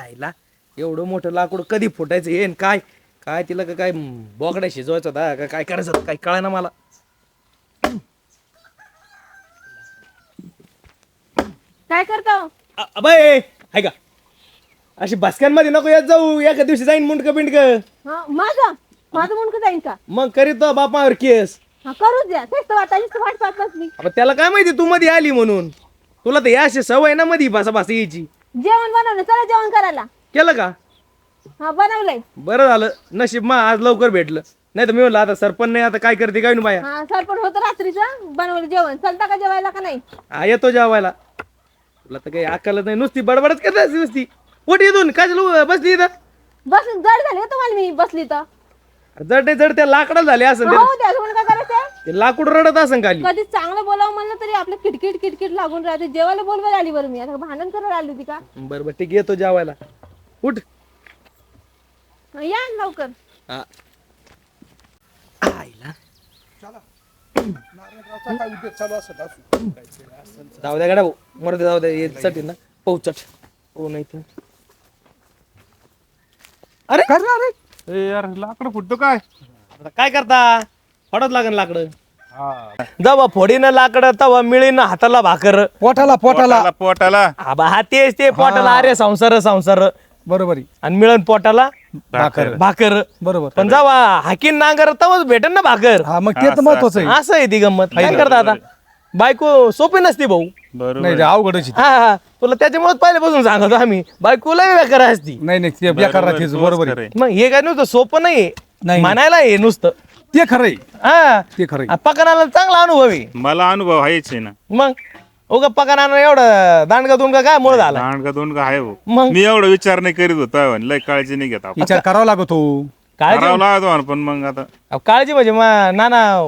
खायला. एवढं मोठं लाकूड कधी फुटायचं? येईन काय? काय तिला का काय बोकड्या शिजवायचं होता का काय करायचं? होतं काय कळा ना मला. काय करतो? अ- अबे हाय का? अशी बसक्यांमध्ये नको येत जाऊ. एका दिवशी जाईन मुंडक बिंडक. हा माझं? माझं मुंडकं जाईन का? मग करीत बापावर केस. हा करूच द्या. तेच तर वाटायची वाट पाहत बसली. अब त्याला काय माहिती? तू मध्ये आली म्हणून. तुला तर याशी सवय ना मध्ये बसा बसा यायची. जेवण बनवलं चला जेवण करायला. केलं का? हा बनवलंय. बरं झालं. नशीब मा आज लवकर भेटलं. नाही तर मी म्हणलं आता सरपंच नाही आता काय करते काय नाही बाया. हा सरपण होतं रात्रीचं बनवलं जेवण. चलता का जेवायला का नाही? हा येतो जेवायला. तुला तर काही अक्कलच नाही. नुसती बडबडच करत असते नुसती. पोट येतून काय बसली इथं? बस जड झाली का तुम्हाला मी बसली तर. जड ते जड त्या लाकडं झाले असं. हो द्या तुम्हाला काय करायचं? ते लाकूड रडत असं खाली. कधी चांगलं बोलावं म्हणलं तरी आपलं किटकिट किटकिट लागून राहते. जेवायला बोलवायला आली बरं मी. आता भांडण करायला आली होती का? बरं बरं ठीक येतो जेवायला. उठ. हा, या ना लवकर. हा. आईला. नारायणगावचा काय उद्योग चालू असत असू जाऊ द्या गाडा भाऊ. मरू दे जाऊ द्या. ये चट आहे ना. पाहू चट. हो नाही तर अरे! अरे यार लाकडं फुटतो काय? आता काय करता? फडत लागेल लाकडं. हा. जेव्हा फोडीनं लाकडं तेव्हा मिळीन हाताला भाकर. पोटाला पोटाला. पोटाला पोटाला. आबा हा तेच ते पोटाला. अरे संसार संसार. बरोबर आहे. आणि मिळन पोटाला? भाकर. भाकर. बरोबर. पण जेव्हा हाकीन नांगर तेव्हाच भेटेन ना भाकर. हा मग ते तर महत्वाचं आहे. असं आहे ती गंमत. काय करता आता? बायको सोपी नसते भाऊ. बरोबर नाही रे, अवघडच आहे. हा हा. तुला त्याच्यामुळे पहिल्यापासून सांगतो आम्ही. बायकोला बेकार असती. नाही नाही ते बेकार बरोबर आहे. मग हे काय नुसतं सोपं नाही नाही. म्हणायला हे नुसतं. ते खरं आहे हा. ते खरं आहे. पकडायला चांगला अनुभव आहे. मला अनुभव आहेच आहे ना. मग? उगा पकडानं एवढं दांडगा दुंडगा काय मुळे झाला? लहान का दोन का आहे भाऊ. मग? मी एवढा विचार नाही करीत होतो लय काळजी नाही घेत आपण. विचार करावा लागतो. काळजी? करावं लागतो पण मग आता. अहो, काळजी म्हणजे मा- नाना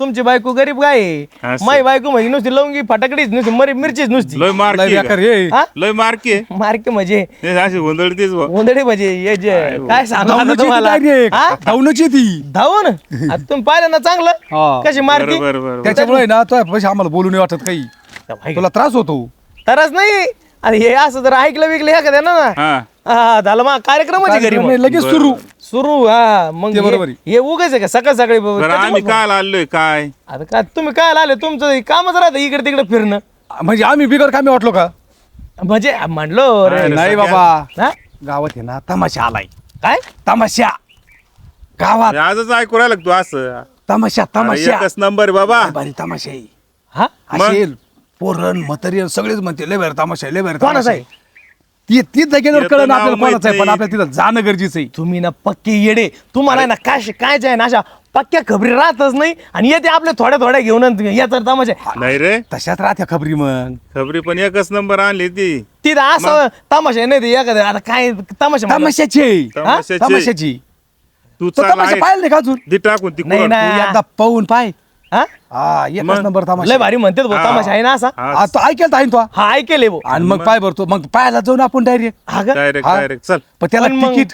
तुमची बायको गरीब काय आहे? असं. माई बायको म्हणजे नुसती लवंगी फटाकडीच नुसती मरी मिरचीच नुसती लय लय मार्की बेकार हे हा? लय मार्की आहे. मार्के म्हणजे ते अशी गोंधळतीच. उंदडी म्हणजे हे जे काय सांगू आता धावण्याची ती तुम्हाला direct. हा? धावण्याची ती धावून आता तुम्ही पाहिलं ना चांगलं हा. कशी मारती बरोबर बरोबर त्याच्यामुळे ना तुझ्या पैसे आम्हाला बोलू नाही वाटत काही तुला त्रास होतो तरच नाही आणि हे असं जर ऐकलं विकलं हे का ना हा. हा झालं मग कार्यक्रम घरी कार्यक्रम मग. नाही, लगेच सुरू. सुरू हा मग ते हे- बरोबर आहे. हे उगाच आहे का? सकाळ सकाळी बरं आम्ही काय आलोय काय? आता काय तुम्ही काय आले तुमचं हे कामच राहतं इकडे तिकडे फिरणं. म्हणजे आम्ही बिगर कामी वाटलो का? म्हणजे म्हणलो रे अरे, नाही सगळ्या- बाबा. हा? गावात आहे ना तमाशा आलाय. काय? तमाशा. गावात. आजच ऐकू राहिला का तू असं? तमाशा अरे, तमाशा. एकच नंबर बाबा. भारी तमाशा आहे. हा? मग? असेल पोरण मटेरियल सगळेच म्हणते लय भारी तमाशा आहे, लय भारी कोणाचा तमाशा आहे? आहे ती तीच जागेवर येतं नाव आपल्याला कोणाचं आहे पण नाही. आपल्याला तिथं जाणं गरजेचं आहे तुम्ही ना पक्के येडे तुम्हाला आहे ना काय काय आहे ना अशा पक्क्या खबरी राहतच नाही आणि येते आपल्या थोड्या थोड्या घेऊन आणि याचा तमाशा नाही रे तशात राहत्या खबरी मग खबरी पण एकच नंबर आणली ती तिथं असं तमाशा नाही ते एखादं आता काय तमाशा म्हणतात. तमाशाची आहे. तमाशाची. तमाशाची तू तो चाल तमाशा आहे. पाहिलं नाही का अजून ती टाकून ती नाही? ना. तू एकदा पाहून पाय हा? हा एकच? नंबर लय भारी म्हणते भाऊ. तमाशा आहे ना असा तो ऐकेल आहे तो हा ऐकेल भाऊ आणि मग पाय भरतो मग पायाला जाऊन आपण डायरेक्ट हा का डायरेक्ट हा. डायरेक्ट चल पण त्याला पण मग- तिकीट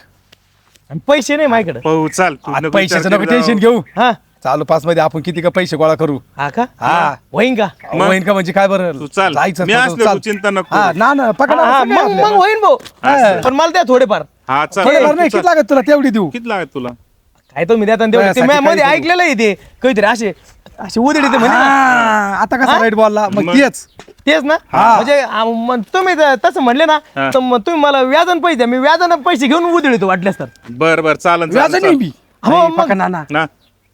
आणि पैसे नाही माझ्याकडे पाहू चाल तू आता नको पैशाचं विचार नको करीत टेन्शन जाऊ. घेऊ हा चालू पाच मध्ये आपण किती का पैसे गोळा करू हा का हा. होईन का मग? होईन का म्हणजे काय बरं तू चाल. जायचं मी. तू चिंता नको हा. ना ना पकडा हा, मग. मग होईन भाऊ. पण मला द्या थोडेफार हा चल नाही तू किती चल. लागत तुला तेवढी देऊ किती लागत तुला काय तो मी देता तेवढे ते त्यासाठी म्या मध्ये ऐकलेलं आहे ते काहीतरी असे असे उदडी ते म्हणे ना. हा, आता कसा राईट बॉलला मग मग? तेच तेच ना. म्हणजे आ, मग तुम्ही जर तसं म्हणले ना हा. तर मग तुम्ही मला व्याजन पैसे द्या मी व्याजानं पैसे घेऊन उधळतो वाटल्यास तर बर बर चालन व्याज चालन, नाही. मी हो, नाही, मग. ना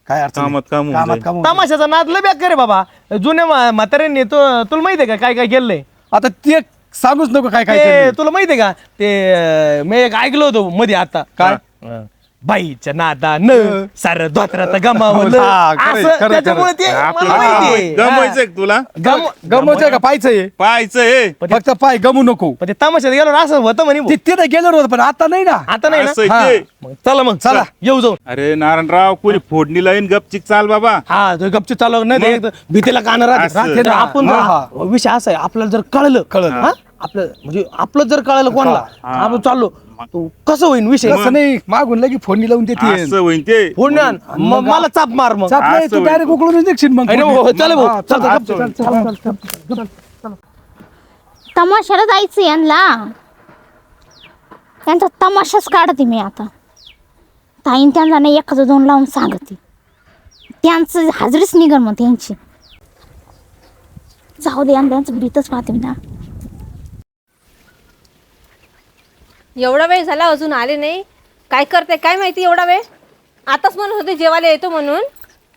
काय अडचण नाही. कामात काम होऊन कामात जाईल. काम होऊन जाईल. तमाशाचा नाद लय बेकार रे बाबा जुन्या म्हा- म्हाताऱ्यांनी तो तुला माहितीये का काय काय केलंय आता ते सांगूच नको काय काय ते केलंय. तुला माहितीये का ते अं, मी एक ऐकलं होतं मध्ये आता काय? अं, बाईच्या नादा न सार धोत्रात गमावलं हा, खरंय, असं खरंय, त्याच्यामुळे ते आपलं मला माहितीये. गमवायचंय का तुला गम- गमवायचंय का पाहायचंय पाहायचंय फक्त पाय गमू नको पण ते तमाशात गेलो ना असं होतं म्हणे भाऊ. ते तिथे गेलो होतं पण आता नाही ना आता नाही असं ना आहे. ते. मग चला मग चला. येऊ जाऊ अरे नारायणराव कोणी फोडणी लाईन गपचिक चाल बाबा हा तो गपचूप चालव नाही ते भीतीला कान राहते असं. राहते ना. आपण हा, हा. विषय असा आहे आपल्याला जर कळलं कळलं. हा? आपलं म्हणजे आपलं जर कळलं कोणाला आपण चाललो तो कसं होईल विषय? तसं नाही मागून लगी फोन लावून देते. असं होईन ते. फोन आण. मग मला चाप मार मग. चाप नाही असं तू होईल. डायरेक्ट उकळून निघशील मग. अरे हो, हो, चल भाऊ. हा, चल, चल, चल, चल, चल, चल, चल, चल, चल, चल. तमाशाला जायचं यांना. त्यांचा तमाशाच काढते मी आता. ताईन त्यांना नाही एखादं दोन लावून सांगते. त्यांचं हाजरीच निघल मग त्यांची. जाऊ दे आणि त्यांचं भीतच पाहते मी ना. एवढा वेळ झाला अजून आले नाही. काय करते काय माहिती एवढा वेळ? आताच म्हणत होते जेवायला येतो म्हणून.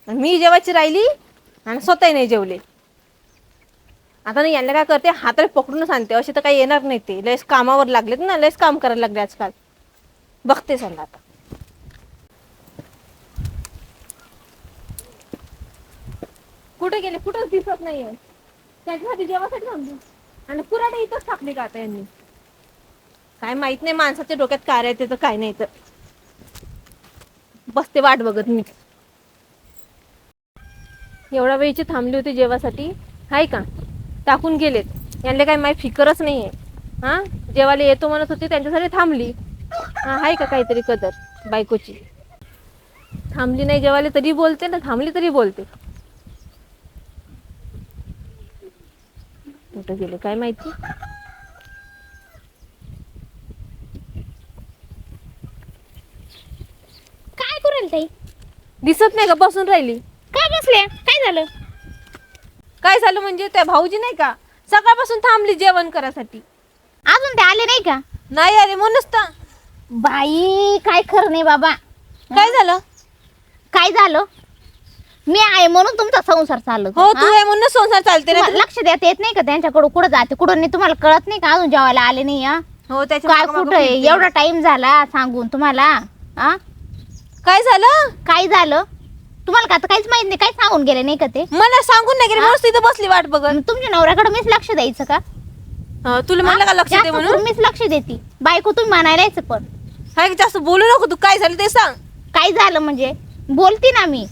आणि मी जेवायची राहिली आणि स्वतःही नाही जेवले. आता नाही यांना काय करते हाताला पकडूनच आणते. असे तर काही येणार नाही ते. लयच कामावर लागलेत ना लयच काम करायला लागले आजकाल. बघते सांगा आता. कुठे गेले? कुठंच दिसत नाहीये. त्याच्यासाठी जेवासाठी थांबली. आणि पुराडे इथंच टाकले का आता यांनी? काय माहीत नाही माणसाच्या डोक्यात काय राहते तर काय नाही तर. बसते वाट बघत मी. एवढ्या वेळची थांबली होती जेवासाठी. हाय का? टाकून गेलेत. यांना काय माहीत फिकरच नाही आहे हा? जेवायला येतो म्हणत होती त्यांच्यासाठी थांबली. हा हाय का काहीतरी कदर बायकोची. थांबली नाही जेवायला तरी बोलते ना थांबली तरी बोलते. कुठं गेले काय माहिती? करेल ताई? दिसत नाही का? बसून राहिली. काय बसले? काय झालं? काय झालं म्हणजे त्या भाऊजी नाही का? सकाळपासून थांबली जेवण करायसाठी. अजून ते आले नाही का? नाही अरे म्हणूनच तर. बाई काय खरं नाही बाबा. काय झालं? काय झालं? मी आहे म्हणून तुमचा संसार चालत हो तू आहे म्हणून संसार चालते ना तुम्हाला लक्ष देता येत नाही का? त्यांच्याकडे कुठं जाते कुठं नाही? तुम्हाला कळत नाही का? अजून जेवायला आले नाही हा? हो त्याच्या काय मागं- कुठं आहे? एवढा टाइम झाला सांगून तुम्हाला हा? काय झालं? काय झालं? तुम्हाला का आता काहीच माहीत नाही काय सांगून गेले नाही का ते? मला सांगून नाही गेले तिथं बसली वाट बघत. मग तुमच्या नवऱ्याकडे मीच लक्ष द्यायचं का? हो, तुला म्हणलं का लक्ष दे म्हणून? मीच लक्ष देते. बायको तुम्ही म्हणायलाच पण. काय जास्त बोलू नको तू काय झालं ते सांग. काय झालं म्हणजे? बोलते ना मी.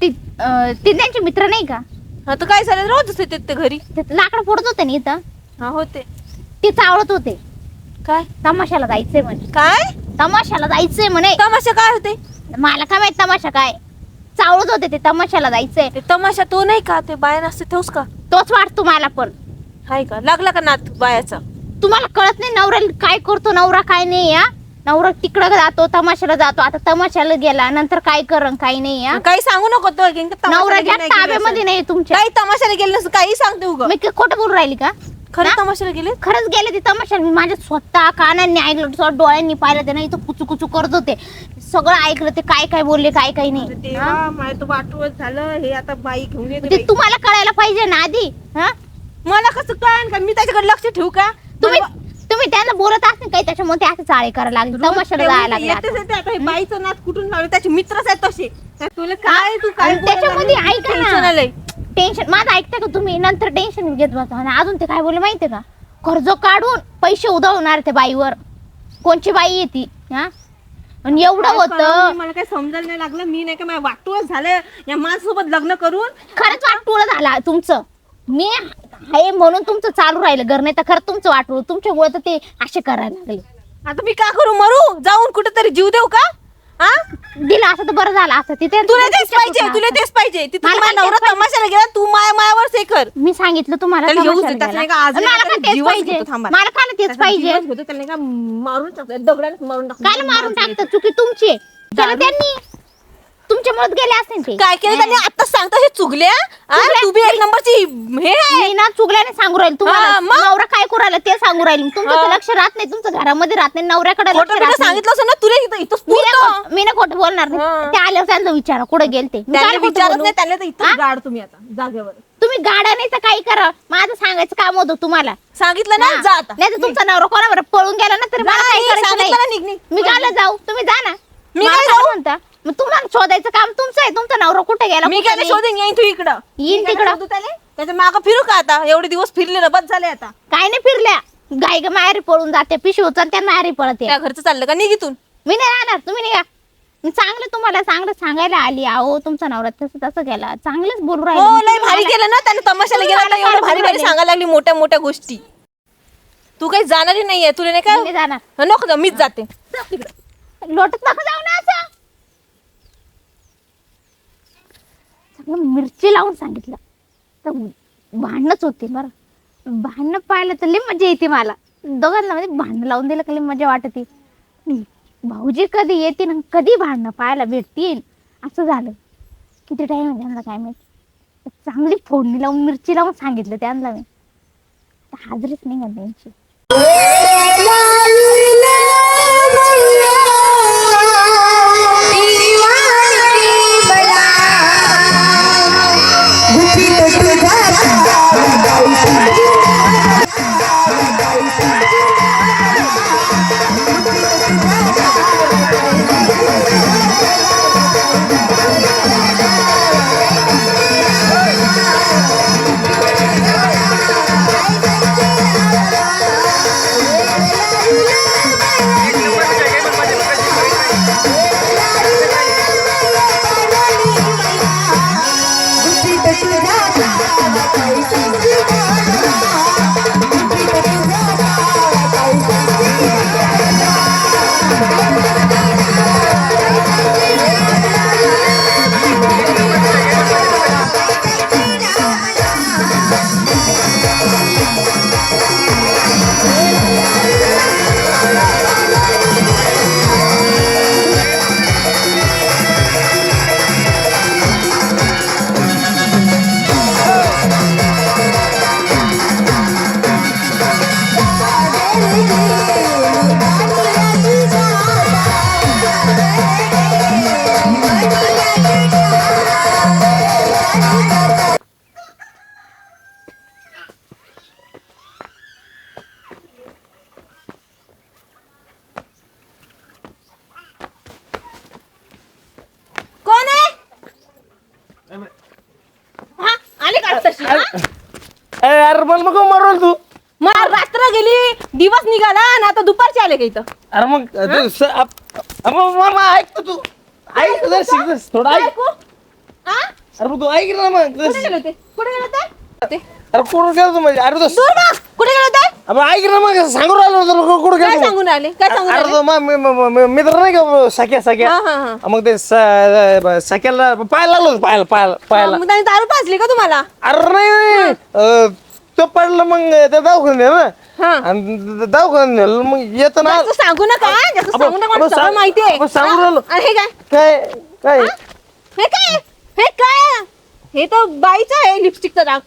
ती अं, ते त्यांचे मित्र नाही का? हा तर काय झालं? रोजच येते ते घरी. ते लाकडं फोडत होते ना इथं. हा होते. ते चावळत होते. काय? तमाशाला जायचंय म्हणे. काय? तमाशाला जायचंय म्हणे. तमाशा काय होते? मला काय माहीत तमाशा काय? चावळत होते ते तमाशाला जायचंय. ते तमाशा तो नाही का? ते बाया नसते तोच का? तोच वाटतो मला पण. हाय का? लागला का नात बायाचा? तुम्हाला कळत नाही नवरा काय करतो नवरा काय नाही या नवरा तिकडं जातो तमाशाला जातो. आता तमाशाला गेला नंतर काय करन काय नाही या काही सांगू नको तो नवरा ताब्यामध्ये. नाही तुमच्या. काही तमाशाला गेले नसतं काही सांगते उग. मी खोटं बोलून राहिली का? खरं? तमाशाला गेले? खरंच गेले ते तमाशा मी माझ्या स्वतः कानांनी ऐकलं स्वतः डोळ्यांनी पाहिलं ते नाही इथं कुचू कुचू करत होते. सगळं ऐकलं ते काय काय बोलले काय काय नाही. हा? वाटवत झालं. हे आता बाई घेऊन येते ते बाई. तुम्हाला कळायला पाहिजे ना आधी हा? मला कसं कळण का? मी त्याच्याकडे लक्ष ठेवू का? तुम्ही तुम्ही त्यांना बोलत असेल काही त्याच्यामुळे ते असे चाळे करायला लागले तमाशाला जायला लागले येतेच आता. येते आता हे? बाईचं नात कुठून लावले? त्याचे मित्रच आहेत तसे. तर तुला काय तू काय आणि त्याच्यामध्ये ऐका ना. आलंय. टेन्शन माझं ऐकता का तुम्ही? नंतर टेन्शन घेत बसा. आणि अजून ते काय बोलले माहितीये का? कर्ज काढून पैसे उधळणार त्या बाईवर. कोणची बाई येते हा? आणि एवढं काय कळलं नाही, होतं मला काय समजायला नाही लागलं. मी नाही का माझ्या झालं. या माणसासोबत लग्न करून खरंच वाटोळ झाला तुमचं. मी आहे म्हणून तुमचं चालू राहिलं. घर नाही तर खरं तुमचं वाटोळ. तुमच्यामुळे तर ते असे करायला लागले. आता मी काय करू? मरू? जाऊन कुठेतरी जीव देऊ का? हा? दिलं असं तर बरं झालं असं. तिथे तुला तेच पाहिजे तुला तेच पाहिजे. तिथे मला माझा काय नवरा तमाशाला गेला तू माया मायावर से कर. मी सांगितलं तुम्हाला त्याला येऊच तमाशाला दे, त्याचं गेला. नाही का आज आणि नाही मला का तेच जीवच पाहिजे. घेतो, थांबा. मला काय तेच त्याचा पाहिजे. जीवच घेतो, त्याला नाही का मारून टाकतो दगडाने मारून टाकतो. काय मारून टाकतं चुकी तुमची. आहे. त्यांनी तुमच्यामुळे गेले असतील ते. काय केलं त्यांनी? आता सांगता हे चुगल्या? हा? चुगल्या? तू बी एक नंबरची हे आहे. मी ना चुगल्याने सांगू राहील तुम्हाला. हा, मग? नवरा काय करू राहिला ते सांगू राहील. तुमचं हा. लक्ष राहत नाही. तुमचं घरामध्ये राहत नाही. नवऱ्याकडे लक्ष खोटं बिटं राहत नाही. सांगितलं असं ना तुला इथं इथंच मी नाही पुरतं. खोट- मी नाही खोटं बोलणार हा. नाही ते आल्यावर त्यांना विचारा कुठे गेलते? मी त्याला काय खोटं विचारत बोलू? नाही त्याला तर हा? इथं गाड तुम्ही आता. जागेवर तुम्ही गाड्या नाही तर काही करा. माझं सांगायचं काम होतं तुम्हाला. सांगितलं ना? जा आता. नाही तर तुमचा नवरा कोणावर पळून गेला ना तरी मला नाही, काही करायचं सांगितलं ना, निघ, नाही निघ. मी गायला जाऊ. तुम्ही जा ना. मी मला काय काय? म्हणता? मग तुम्हाला शोधायचं काम तुमचं आहे तुमचा नवरा कुठे गेला? मी कुठे काय नाही? शोधेन येईन तू इकडं. येईन मी काय तिकडं. शोधू त्याले? त्याच्या मागं फिरू का आता? एवढे दिवस फिरले ना बस झाले आता. काय नाही फिरल्या. गाय ग माहेरी पळून जाते पिशवी उचल त्या माहेरी पळते. त्या घरचं चाललं का? निघितून मी नाही राहणार. तुम्ही निघा. मी चांगलं तुम्हाला चांगलं सांगायला आली. आहो तुमचा नवरा तसं तसं गेला. चांगलंच बोलू हो राहिले लय भारी केलं ना त्याने. तमाशाला तुम्ही गेला मला आता एवढं भारी भारी? सांगायला लागली मोठ्या मोठ्या गोष्टी. तू काही जाणारी नाहीये. तुला नाही मी काय जाणार. नको जाऊ, मीच जाते. लोटत नका जाऊ ना असं. चांगलं मिरची लावून सांगितलं. तर भांडणच होते बरं. भांडणं पाहिलं तर लई मजा येते मला. दोघांना म्हणजे भांडणं लावून दिलं का लई मजा वाटते. भाऊजी कधी येतील आणि कधी भांडणं पाहायला भेटतील? असं झालं. किती टाईम त्यांना काय माहिती? चांगली फोडणी लावून मिरची लावून सांगितलं त्यांना मी. हाजरीच नाही त्यांची मग मग मारवल तू. मग रात्र गेली दिवस निघाला आणि आता दुपारचे आले का इथं? अरे मग तू स- आप- अरे मग मामा ऐक ना तू. ऐक जरा थोडं ऐक. ऐकू? हा? अरे मग तू ऐक ना मग कुठे जरा. गेले होते कुठे गेले होते ते. अरे कुठं गेलो तू म्हणजे? अरे तो दूर बघ, कुठे गेले होते अबे ऐक ना मग सांगू राहिलो तुला कु- कुठं काय गेलो सांगून आले काय सांगून अरे आले तो मग मी- मी- मी- मित्र नाही का सख्या सख्या हा, हा, हा. मग ते स- सख्याला पाहायला लागलो पाहायला पाहायला पाहायला. मग त्यांनी दारू पाजली का तुम्हाला? अरे नाही नाही. अं, तो पडलं मग त्या हा. आणि द- दवाखान्यात नेलं मग येतं ना जास्त सांगू नका जास्त सांगू नका मला सगळं सांग- माहितीये अबे, सांगू हा? राहिलो. आणि हे काय? काय काय? हे? काय? हे काय? हे तर बाईचं आहे लिपस्टिकचं डाग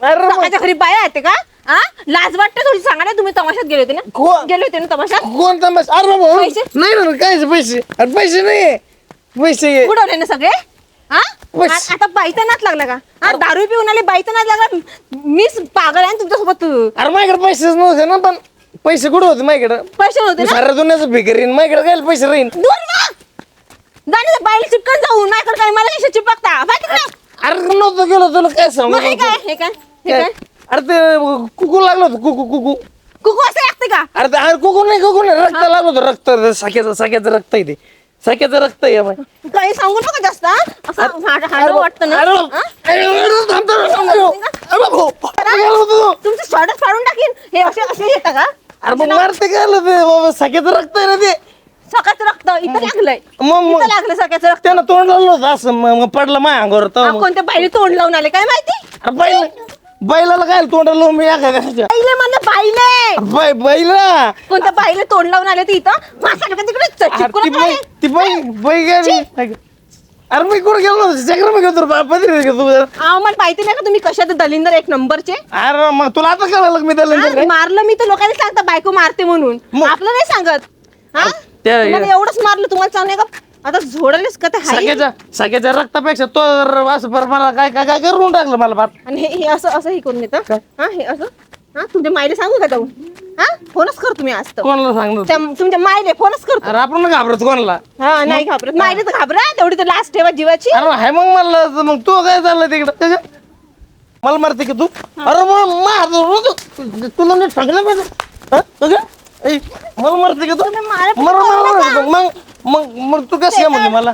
अरे मग सकाळच्या घरी बाया येते का? हा? लाज वाटते थोडी सांगा ना तुम्ही तमाशात गेले होते ना? को- गेले होते ना तमाशात? कोणता मस अरे भाऊ पैसे? नाही ना काय पैसे अरे पैसे नाही पैसे उडवले ना सगळे? हा? बस. आ- आता बाईचा नाच लागला का? हा दारू पिऊन आले बाईचा नाच लागला. मीच पागल आहे ना तुमच्यासोबत? अरे माझ्याकडे पैसेच नव्हते ना पण पैसे कुठे होते माझ्याकडे? पैसे होते ना? साऱ्या दुनियाचं भिकारीन माझ्याकडे काय पैसे राहीन. दूर जाणे बाईला चिपकन जाऊन माझ्याकडे काय? मला कशा चिपकता. बाय तिकडे. अरे नव्हतं गेलो तुला काय सांगू? मग हे काय? हे काय? हे? काय? अरे ते कुकू लागलं होतं कुकू कुकू. कुकू असं लागते का? अरे ते अरे कुकू नाही कुकू नाही रक्त लागलं होतं रक्त सख्याचं सख्याचं रक्त आहे ते. सख्याचं रक्त आहे बाई. काही सांगू नका जास्त हा? असं हाड- हाड अरे वाटतं ना अरे, हा? अरे, अरे, थांब, थांब, थांब, थांब. अरे भाऊ, काय झालं होतं? तुमचं शॉर्टच फाडून टाकीन हे असे असे येतं का अरे मग मारते काय आलं ते बाबा सख्याचं रक्त आहे ना ते सकाळचं रक्त इथं लागलंय मग मग लागलं सकाळचं रक्त त्यानं तोंड लावलं होतं असं मग मग पडलं माझ्या अंगावर तर हा, मग. कोणत्या बाईने तोंड लावून आले काय माहिती अरे बैल बैलाला काय तोंड लावून मी एका घराच्या बाईले म्हणलं बाईले बै बैला? कोणत्या बाईले तोंड लावून आले ते इथं? माझ्याकडे तिकडे च- अरे चिपकून ती बै आले. ती बै बै काय अरे मी कुठं गेलो चक्र मी घेतो पदरी घेतो अहो, मला माहिती नाही का तुम्ही कशात दलिंदर एक नंबरचे. अरे मग तुला आता कळालं मी त्याला हा, मारलं मी तर लोकांनी सांगता बायको मारते म्हणून. मग- आपलं नाही सांगत. हा? त्या- तुम्हाला एवढंच मारलं तुम्हाला चांगलं का? आता झोडलेस का ते हाय? सगळ्याच्या सगळ्याच्या रक्तापेक्षा तो र- असं बरं मला काय काय काय करून टाकलं मला बाप आणि हे हे असं असं हे करून येतं हा हे असं? हा तुमच्या मायले सांगू का जाऊन? हा फोनच कर तुम्ही आज तर. कोणाला सांगणार? त्या- तुमच्या मायले फोनच करतो. अरे आपण नाही घाबरत कोणाला? हा नाही घाबरत. मायले तर घाबरा तेवढी तर लास्ट ठेवा जीवाची. अरे हाय मग मला तर मग तू काय चाललं तिकडं? त्याच्या मला मारते की तू? अरे मग मार तुला नीट सांगलं पाहिजे. हा? ऐ, मला मारते की तू? मला मर मर. मग मग मग तू कसं काय म्हणली मला?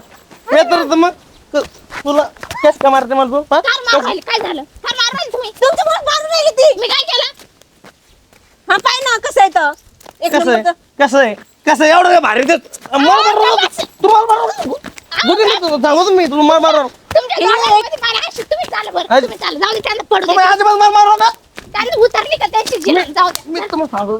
मी तर मग क- तुला कस काय मारते मला तू हा? फार मार राहिली, काय झालं? फार मार तुम्ही. तुमच्यामुळे मारून राहिली ती. मी काय केलं? हा पाय ना कसं आहे तर? एक कसं आहे? नंबरचं. कसं आहे? कसं आहे? एवढं काय भारी ते मला मारलं सांगू तुम्ही तुला मार मारलं तुमच्या दोघांमध्ये मला अशी- तुम्ही चाला बरं आज- तुम्ही चाला. जाऊ दे त्यांना पडू दे. तुम्ही अजिबात मार मारू नका गाडी उतरली का त्यांची जिना जाऊ. मी तुम्हाला सांगू